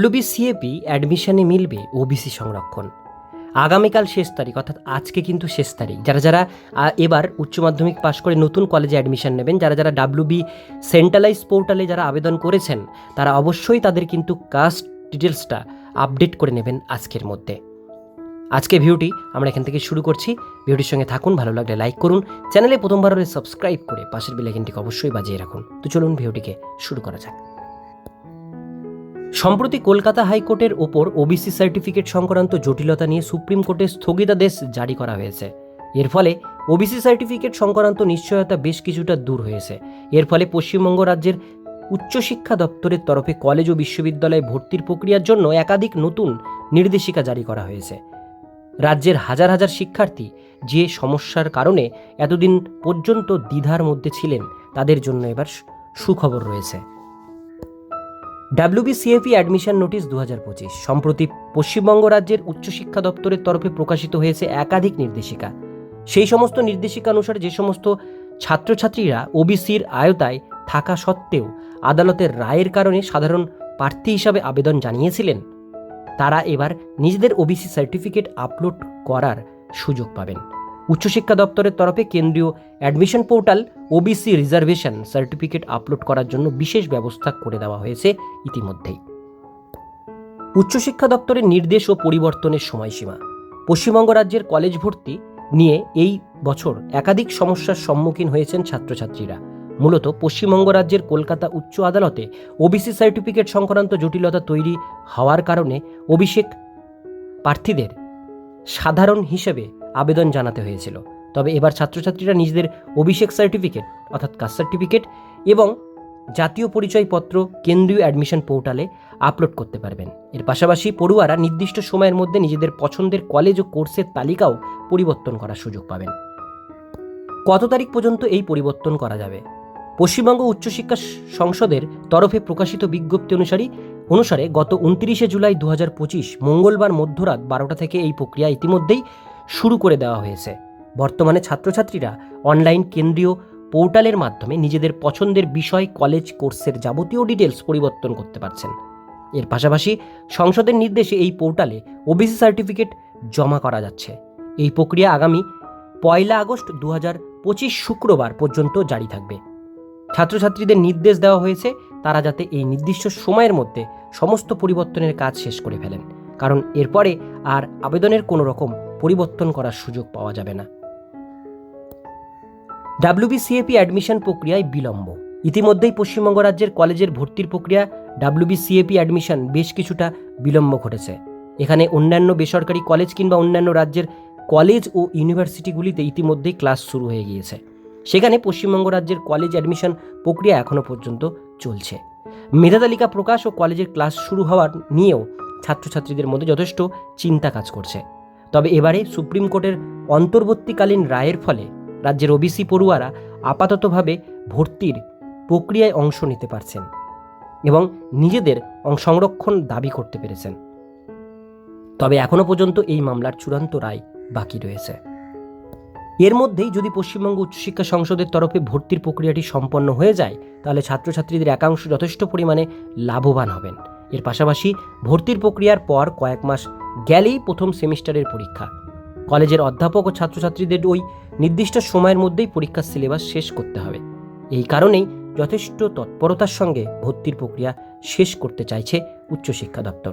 ডাব্লিউবিসিএপি অ্যাডমিশনে মিলবে ওবিসি সংরক্ষণ। আগামীকাল শেষ তারিখ, অর্থাৎ আজকে কিন্তু শেষ তারিখ। যারা যারা এবার উচ্চ মাধ্যমিক পাশ করে নতুন কলেজে অ্যাডমিশন নেবেন, যারা যারা ডাব্লিউবি সেন্ট্রালাইজ পোর্টালে যারা আবেদন করেছেন, তারা অবশ্যই তাদের কিন্তু কাস্ট ডিটেলসটা আপডেট করে নেবেন আজকের মধ্যে। আজকে ভিডিওটি আমরা এখান থেকে শুরু করছি। ভিডিওটির সঙ্গে থাকুন, ভালো লাগলে লাইক করুন। চ্যানেলে প্রথমবার হলে সাবস্ক্রাইব করে পাশের বেলাইকনটিকে অবশ্যই বাজিয়ে রাখুন। তো চলুন ভিডিওটিকে শুরু করা যাক। সম্প্রতি কলকাতা হাইকোর্টের ওপর ওবিসি সার্টিফিকেট সংক্রান্ত জটিলতা নিয়ে সুপ্রিম কোর্টে স্থগিতাদেশ জারি করা হয়েছে। এর ফলে ওবিসি সার্টিফিকেট সংক্রান্ত নিশ্চয়তা বেশ কিছুটা দূর হয়েছে। এর ফলে পশ্চিমবঙ্গ রাজ্যের উচ্চশিক্ষা দপ্তরের তরফে কলেজ ও বিশ্ববিদ্যালয়ে ভর্তির প্রক্রিয়ার জন্য একাধিক নতুন নির্দেশিকা জারি করা হয়েছে। রাজ্যের হাজার হাজার শিক্ষার্থী যে সমস্যার কারণে এতদিন পর্যন্ত দ্বিধার মধ্যে ছিলেন, তাদের জন্য এবার সুখবর রয়েছে। ডাব্লিউবিসিএফি অ্যাডমিশন নোটিশ দু হাজার পঁচিশ। সম্প্রতি পশ্চিমবঙ্গ রাজ্যের উচ্চশিক্ষা দপ্তরের তরফে প্রকাশিত হয়েছে একাধিক নির্দেশিকা। সেই সমস্ত নির্দেশিকা অনুসারে যে সমস্ত ছাত্রছাত্রীরা ওবিসির আয়তায় থাকা সত্ত্বেও আদালতের রায়ের কারণে সাধারণ প্রার্থী হিসাবে আবেদন জানিয়েছিলেন, তারা এবার নিজেদের ওবিসি সার্টিফিকেট আপলোড করার সুযোগ পাবেন। উচ্চশিক্ষা দপ্তরের তরফে কেন্দ্রীয় admission portal OBC reservation certificate upload করার জন্য বিশেষ ব্যবস্থা করে দেওয়া হয়েছে ইতিমধ্যেই। উচ্চশিক্ষা দপ্তরের নির্দেশ ও পরিবর্তনের সময়সীমা। পশ্চিমবঙ্গ রাজ্যের কলেজ ভর্তি নিয়ে এই বছর একাধিক সমস্যার সম্মুখীন হয়েছেন ছাত্রছাত্রীরা। মূলত পশ্চিমবঙ্গ রাজ্যের কলকাতা উচ্চ আদালতে ওবিসি সার্টিফিকেট সংক্রান্ত জটিলতা তৈরি হওয়ার কারণে অভিষেক প্রার্থীদের সাধারণ হিসেবে আবেদন জানাতে হয়েছিল। তবে এবার ছাত্রছাত্রীরা নিজেদের অভিষেক সার্টিফিকেট অর্থাৎ কাস্ট সার্টিফিকেট এবং জাতীয় পরিচয়পত্র কেন্দ্রীয় অ্যাডমিশন পোর্টালে আপলোড করতে পারবেন। এর পাশাপাশি পড়ুয়ারা নির্দিষ্ট সময়ের মধ্যে নিজেদের পছন্দের কলেজ ও কোর্সের তালিকাও পরিবর্তন করার সুযোগ পাবেন। কত তারিখ পর্যন্ত এই পরিবর্তন করা যাবে? পশ্চিমবঙ্গ উচ্চশিক্ষা সংসদের তরফে প্রকাশিত বিজ্ঞপ্তি অনুসারে অনুসারে গত উনত্রিশে জুলাই দু হাজার পঁচিশ মঙ্গলবার মধ্যরাত বারোটা থেকে এই প্রক্রিয়া ইতিমধ্যেই শুরু করে দেওয়া হয়েছে। বর্তমানে ছাত্রছাত্রীরা অনলাইন কেন্দ্রীয় পোর্টালের মাধ্যমে নিজেদের পছন্দের বিষয়, কলেজ, কোর্সের যাবতীয় ডিটেলস পরিবর্তন করতে পারছেন। এর পাশাপাশি সংসদের নির্দেশে এই পোর্টালে ওবিসি সার্টিফিকেট জমা করা যাচ্ছে। এই প্রক্রিয়া আগামী পয়লা আগস্ট দু পঁচিশ শুক্রবার পর্যন্ত জারি থাকবে। ছাত্রছাত্রীদের নির্দেশ দেওয়া হয়েছে তারা যাতে এই নির্দিষ্ট সময়ের মধ্যে সমস্ত পরিবর্তনের কাজ শেষ করে ফেলেন। কারণ এরপরে আর আবেদনের কোনো রকম পরিবর্তন করার সুযোগ পাওয়া যাবে না। ডাব্লিউবিসিএপি অ্যাডমিশন প্রক্রিয়ায় বিলম্ব। ইতিমধ্যেই পশ্চিমবঙ্গ রাজ্যের কলেজের ভর্তির প্রক্রিয়া ডাব্লিউবিসিএপি অ্যাডমিশন বেশ কিছুটা বিলম্ব ঘটেছে। এখানে অন্যান্য বেসরকারি কলেজ কিংবা অন্যান্য রাজ্যের কলেজ ও ইউনিভার্সিটিগুলিতে ইতিমধ্যেই ক্লাস শুরু হয়ে গিয়েছে। সেখানে পশ্চিমবঙ্গ রাজ্যের কলেজ অ্যাডমিশন প্রক্রিয়া এখনও পর্যন্ত চলছে। মেধা তালিকা প্রকাশ ও কলেজের ক্লাস শুরু হওয়ার নিয়েও ছাত্রছাত্রীদের মধ্যে যথেষ্ট চিন্তা কাজ করছে। তবে এবারে সুপ্রিম কোর্টের অন্তর্বর্তীকালীন রায়ের ফলে রাজ্যের ওবিসি পড়ুয়ারা আপাততভাবে ভর্তির প্রক্রিয়ায় অংশ নিতে পারছেন এবং নিজেদের সংরক্ষণ দাবি করতে পেরেছেন। তবে এখনও পর্যন্ত এই মামলার চূড়ান্ত রায় বাকি রয়েছে। এর মধ্যেই যদি পশ্চিমবঙ্গ উচ্চশিক্ষা সংসদের তরফে ভর্তির প্রক্রিয়াটি সম্পন্ন হয়ে যায়, তাহলে ছাত্রছাত্রীদের একাংশ যথেষ্ট পরিমাণে লাভবান হবেন। এর পাশাপাশি ভর্তির প্রক্রিয়ার পর কয়েক মাস গেলেই প্রথম সেমিস্টারের পরীক্ষা। কলেজের অধ্যাপক ও ছাত্রছাত্রীদের ওই নির্দিষ্ট সময়ের মধ্যেই পরীক্ষার সিলেবাস শেষ করতে হবে। এই কারণেই যথেষ্ট তৎপরতার সঙ্গে ভর্তির প্রক্রিয়া শেষ করতে চাইছে উচ্চশিক্ষা দপ্তর।